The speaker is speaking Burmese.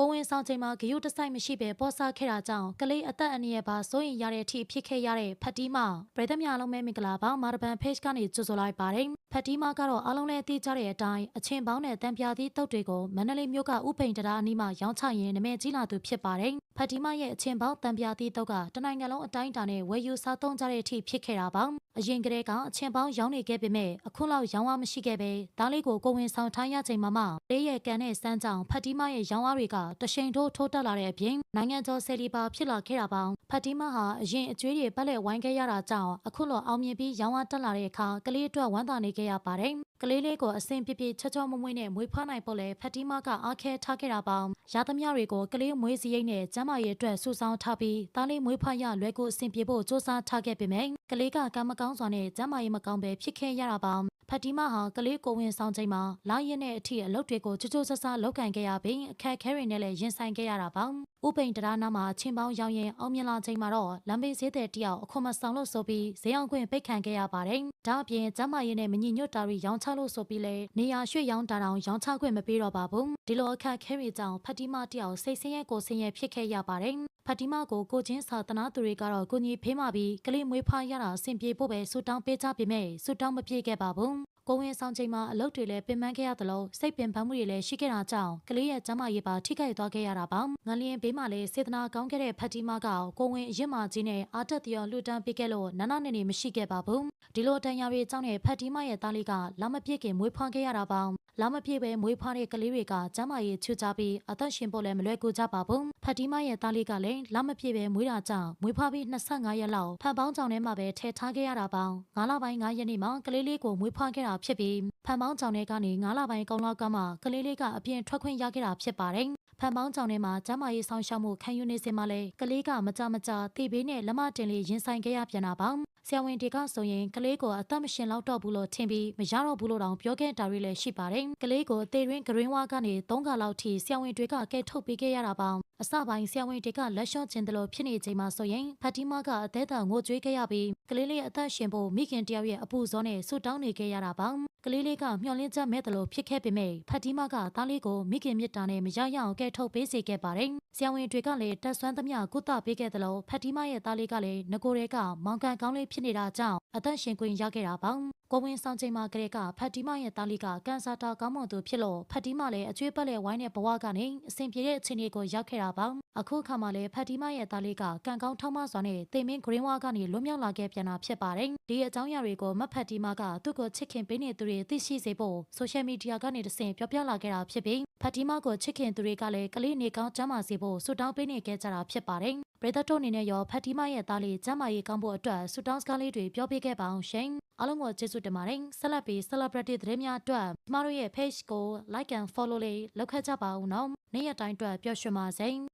ကိုဝင်ဆောင်ချိန်မှာဂယုတစိုက်မရှိပဲပေါ်စားခဲ့တာကြောင့်ကလေးအသက်အန္တရာယ်ပါစိုးရင်ရတဲ့အထိဖြစ်ခဲ့ရတဲ့ဖတ်တီမာပြည်သက်များလုံးပဲမင်္ဂလာပါမာရဘန် page ကနေကြိုဆိုလိုက်ပါတယ်ဖတ်တီမာကတော့အားလုံးလည်းသိကြတဲ့အတိုင်းအချင်းပေါင်းနဲ့တံပြားသီးတုတ်တွေကိုမန္တလေးမြို့ကဥပိန်တရားအနီးမှာရောင်းချရင်းနမဲကြီးလာသူဖြစ်ပါတယ်ဖတ်တီမာရဲ့အချင်းပေါင်းတံပြားသီးတုတ်ကတနိုင်ငံလုံးအတိုင်းအတာနဲ့ဝယ်ယူစားသုံးကြတဲ့အထိဖြစ်ခဲ့တာပါအရင်ကတည်းကအချင်းပေါင်းရောင်းနေခဲ့ပေမဲ့အခုလောက်ရောင်းအားမရှိခဲ့ပဲဒါလေးကိုကိုဝင်ဆောင်ထားရချိန်မှာမှလေးရဲ့ကန်နဲ့စမ်းကြောင်ဖတ်တီမာရဲ့ရောင်းအားတွေကတရှိန်ထိုးထိုးတက်လာတဲ့အပြင်နိုင်ငံကျော်ဆယ်လီပါဖြစ်လာခဲ့တာပါဖတ်တီမာဟာအရင်အကျွေးတွေပတ်လက်ဝိုင်းခဲ့ရတာကြောင့်အခုလိုအောင်မြင်ပြီးရောင်းအားတက်လာတဲ့အခါကလေးအတွက်ဝမ်းသာနေခဲ့ရပါတယ်ကလေးလေးကိုအဆင်ပြေပြေချောချောမွေ့မွေ့နဲ့မွေးဖွားနိုင်ဖို့လဲဖတ်တီမာကအားခဲထားခဲ့တာပါရသမျှတွေကိုကလေးမွေးစရိတ်နဲ့ကျန်းမာရေးအတွက်စုဆောင်းထားပြီးသားလေးမွေးဖွားရလွယ်ကူအဆင်ပြေဖို့စ조사ထားခဲ့ပေမဲ့ကလေးကကံမကောင်းစွာနဲ့ကျန်းမာရေးမကောင်းပဲဖြစ်ခဲ့ရတာပါ ဖတ်တီမာဟာကလေးကိုဝင်ဆောင်ချိန်မှာလာရင်တဲ့အထိအလုပ်တွေကိုကြိုးကြိုးဆဆလုပ်ကန်ခဲ့ရပြီးအခက်အခဲတွေနဲ့လည်းရင်ဆိုင်ခဲ့ရတာပါဥပိန်တရားနာမှာချင်းပေါင်းရောင်းရင်အောင်မြင်လာချိန်မှာတော့လမ်းဘေးဈေးတဲ့တယောက်အခွန်မဆောင်လို့ဆိုပြီးဈေးအောင်ခွင့်ပိတ်ခံခဲ့ရပါတယ်ဒါအပြင်ကျန်းမာရေးနဲ့မညီညွတ်တာတွေရောင်းချလို့ဆိုပြီးလဲနေရာရွှေ့ရောင်းတာတောင်ရောင်းချခွင့်မပေးတော့ပါဘူးဒီလိုအခက်အခဲတွေကြောင့်ဖတ်တီမာတယောက်စိတ်ဆင်းရဲကိုယ်ဆင်းရဲဖြစ်ခဲ့ရပါတယ်ဖတ်တီမာကိုကိုချင်းစာသနာသူတွေကတော့ကိုကြီးဖေးမှပြီးကလေးမွေးဖွားရတာအဆင်ပြေဖို့ပဲဆူတောင်းပေးကြပေမဲ့ဆူတောင်းမပြေခဲ့ပါဘူး ကိုဝင်ဆောင်ချိန်မှာအလုပ်တွေလည်းပင်ပန်းခဲ့ရသလိုစိတ်ပင်ပန်းမှုတွေလည်းရှိခဲ့တာကြောင့်ကလေးရဲ့ကျန်းမာရေးပါထိခိုက်သွားခဲ့ရတာပါငလျင်ဘေးမှာလည်းစေတနာကောင်းခဲ့တဲ့ဖတ်တီမာကကိုဝင်အရစ်မာကြီးနဲ့အာတက်တရောလှူဒန်းပေးခဲ့လို့နနနေနေမရှိခဲ့ပါဘူးဒီလိုတန်ရာတွေအကြောင်းနဲ့ဖတ်တီမာရဲ့သားလေးကလာမပြည့်ခင်မွေးဖွားခဲ့ရတာပါ လာမပြည့်ပဲမွေးဖွားတဲ့ကလေးတွေကကျန်းမာရေးချွတ်ကြပြီးအသက်ရှင်ဖို့လည်းမလွယ်ကူကြပါဘူးဖတ်တီမာရဲ့သားလေးကလည်းလာမပြည့်ပဲမွေးတာကြောင့်မွေးဖွားပြီး25ရက်လောက်ဖန်ပေါင်းကြောင်ထဲမှာပဲထည့်ထားခဲ့ရတာပါ9လပိုင်း9ရက်နေ့မှာကလေးလေးကိုမွေးဖွားခဲ့တာဖြစ်ပြီးဖန်ပေါင်းကြောင်ထဲကနေ9လပိုင်းကုန်းလောက်ကမှကလေးလေးကအပြင်ထွက်ခွင့်ရခဲ့တာဖြစ်ပါတယ်ဖန်ပေါင်းကြောင်ထဲမှာကျမရေးဆောင်ရှောက်မှုခံယူနေစဉ်မှာလဲကလေးကမကြမကြာတိဘေးနဲ့လက်မတင်လေးရင်ဆိုင်ခဲ့ရပြန်တာပါ ဆရာဝန်တွေကဆိုရင်ကလေးကိုအသက်မရှင်လောက်တော့ဘူးလို့ထင်ပြီးမရတော့ဘူးလို့တောင်ပြောခဲ့တာတွေလည်းရှိပါတယ်ကလေးကိုသေရင်းဂရင်းဝါကနေ၃ခါလောက်ထိဆရာဝန်တွေကကဲထုတ်ပေးခဲ့ရတာပါ အစပိုင်းဆရာဝန်တွေကလက်လျှော့ခြင်းတလို့ဖြစ်နေချိန်မှာဆိုရင်ဖတ်တီမာကအသေးအံငိုကြွေးခဲ့ရပြီးကလေးလေးအသက်ရှင်ဖို့မိခင်တယောက်ရဲ့အပူဇောနဲ့ဆူတောင်းနေခဲ့ရတာပါကလေးလေးကမျောလင်းချက်မဲ့တယ်လို့ဖြစ်ခဲ့ပေမဲ့ဖတ်တီမာကသားလေးကိုမိခင်မြစ်တာနဲ့မရရအောင်ကဲထုတ်ပေးစေခဲ့ပါတယ်ဆရာဝန်တွေကလည်းတက်ဆွမ်းသမျှကုသပေးခဲ့တယ်လို့ဖတ်တီမာရဲ့သားလေးကလည်းငကိုတွေကမောင်ကန်ကောင်းလေးဖြစ်နေတာကြောင့်အသက်ရှင်ခွင့်ရခဲ့တာပါကိုဝင်ဆောင်ချိန်မှာကလေးကဖတ်တီမရဲ့သားလေးကကန်ဆာတာကောင်းမွန်သူဖြစ်လို့ဖတ်တီမလည်းအကျွေးပတ်လက်ဝိုင်းတဲ့ဘဝကနေအဆင်ပြေတဲ့အခြေအနေကိုရောက်ခဲ့တာပါအခုအခါမှာလည်းဖတ်တီမရဲ့သားလေးကကံကောင်းထောက်မစွာနဲ့တေမင်းဂရင်းဝါကနေလွတ်မြောက်လာခဲ့ပြန်တာဖြစ်ပါတယ်ဒီအကြောင်းအရာတွေကိုမတ်ဖတ်တီမကသူ့ကိုချစ်ခင်ပေးနေသူတွေသိရှိစေဖို့ဆိုရှယ်မီဒီယာကနေတဆင့်ပြောပြလာခဲ့တာဖြစ်ပြီးဖတ်တီမကိုချစ်ခင်သူတွေကလည်းကလေးနေကောင်းကျမ်းမာစေဖို့ဆုတောင်းပေးနေခဲ့ကြတာဖြစ်ပါတယ် ပရိသတ်တို့အနေနဲ့ရောဖတ်တီမရဲ့သားလေးကျမ်းမာရေးကောင်းဖို့အတွက်ဆုတောင်းစကားလေးတွေပြောပြခဲ့ပါအောင်ရှင်အားလုံးကိုကျေးဇူးတင်ပါတယ်ဆက်လက်ပြီး celebrity သတင်းများအတွက်ကျမတို့ရဲ့ page ကို like and follow လေးလုပ်ခဲ့ကြပါဦးနော်နေ့ရက်တိုင်းအတွက်ပျော်ရွှင်ပါစေ